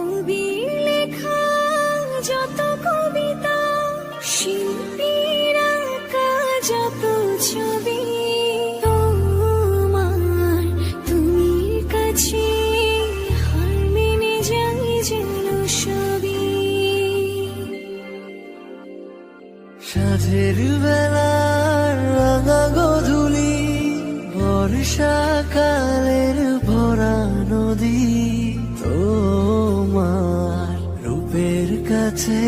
কবি লেখা, যত কবিতা, শিল্পীর যত ছবি, তোমার তুমি কাছে মেনে বেলার রাঙা গধুলি, বর্ষাকালের ভরা নদী। কাছে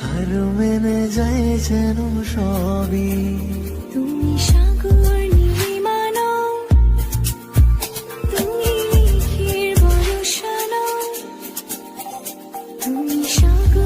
হার মেনে যায় যেন সবই। তুমি তুমি সাগর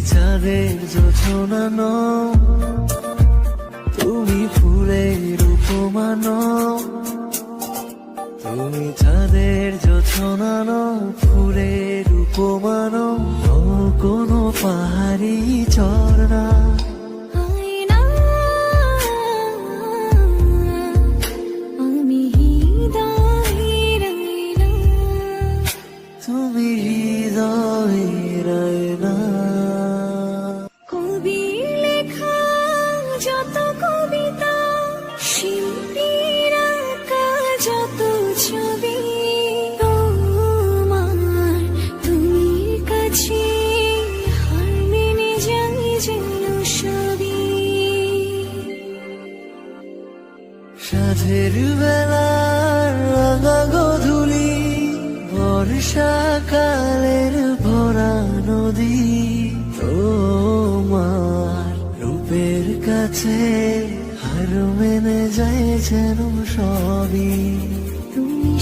চাঁদের যোছনা নও তুমি ফুলের উপমান, তুমি চাঁদের যোছনা নও ফুলের উপমান। কোনো পাহাড়ি চরনা যত ছবি তোমার বর্ষাকালের ভরা নদী। কাছে হার মেনে যায় যেন সবই। তুমি